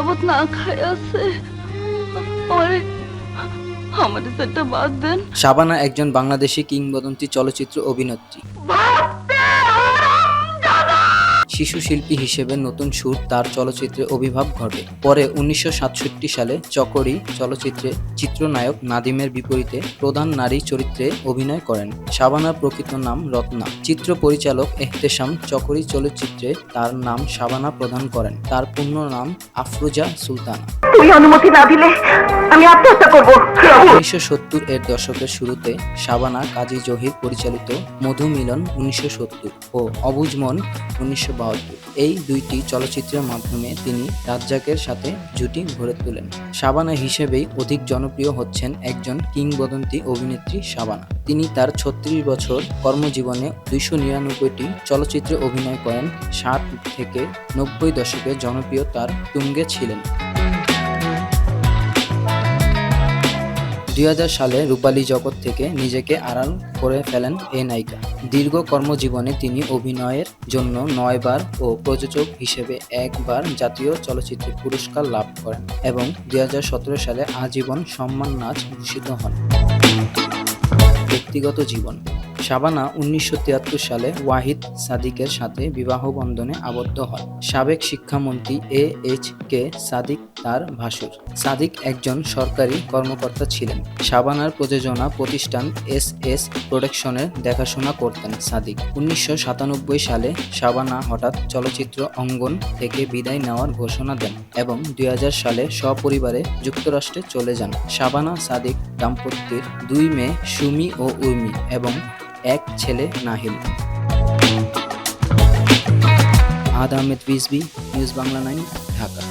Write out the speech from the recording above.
যাবত না খায় আছে আমাদের সেটা বাদ দেন। শাবানা একজন বাংলাদেশি কিংবদন্তি চলচ্চিত্র অভিনেত্রী। শিশু শিল্পী হিসেবে নতুন সুর তার চলচ্চিত্রে অভিভাব ঘটে। পরে উনিশশো সাতষট্টি সালে চকরি চলচ্চিত্রে চিত্রনায়ক নাদিমের বিপরীতে প্রধান নারী চরিত্রে অভিনয় করেন। শাবানার প্রকৃত নাম রত্না। চিত্র পরিচালক এহতেশাম চকরি চলচ্চিত্রে তার নাম শাবানা প্রদান করেন। তার পূর্ণ নাম আফরুজা সুলতানা। তুই অনুমতি না দিলে আমি আত্মহত্যা করব। উনিশশো সত্তর এর দশকের শুরুতে শাবানা কাজী জহির পরিচালিত মধু মিলন উনিশশো সত্তর ও অবুজ মন উনিশশো বাহাত্তর। এই দুইটি চলচ্চিত্রের মাধ্যমে তিনি রাজ্জাকের সাথে জুটি গড়ে তোলেন। শাবানা হিসেবেই অধিক জনপ্রিয় হচ্ছেন একজন কিংবদন্তি অভিনেত্রী শাবানা। তিনি তার ছত্রিশ বছর কর্মজীবনে দুইশো নিরানব্বইটি চলচ্চিত্রে অভিনয় করেন। ষাট থেকে নব্বই দশকে জনপ্রিয় তার তুঙ্গে ছিলেন। দুই হাজার সালে রূপালী জগৎ থেকে নিজেকে আড়াল করে ফেলেন এ নায়িকা। দীর্ঘ কর্মজীবনে তিনি অভিনয়ের জন্য নয়বার ও প্রযোজক হিসেবে একবার জাতীয় চলচ্চিত্র পুরস্কার লাভ করেন এবং দু হাজার সতেরো সালে আজীবন সম্মান নাচ ভূষিত হন। ব্যক্তিগত জীবন। শাবানা উনিশশো তিয়াত্তর সালে ওয়াহিদ সাদিকের সাথে বিবাহ বন্ধনে আবদ্ধ হয়। সাবেক শিক্ষামন্ত্রী এ এইচ কে সাদিক তার ভাসুর। সাদিক একজন সরকারি কর্মকর্তা ছিলেন। শাবানার প্রযোজনা প্রতিষ্ঠান এস এস প্রোডাকশনের দেখাশোনা করতেন সাদিক। উনিশশো সাতানব্বই সালে শাবানা হঠাৎ চলচ্চিত্র অঙ্গন থেকে বিদায় নেওয়ার ঘোষণা দেন এবং দুই হাজার সালে সপরিবারে যুক্তরাষ্ট্রে চলে যান। শাবানা সাদিক দাম্পত্যের দুই মেয়ে সুমি ও উর্মি এবং এক ছেলে নাহিল। আদ আহমেদ রিজবি নিউজ বাংলা নাইন ঢাকা।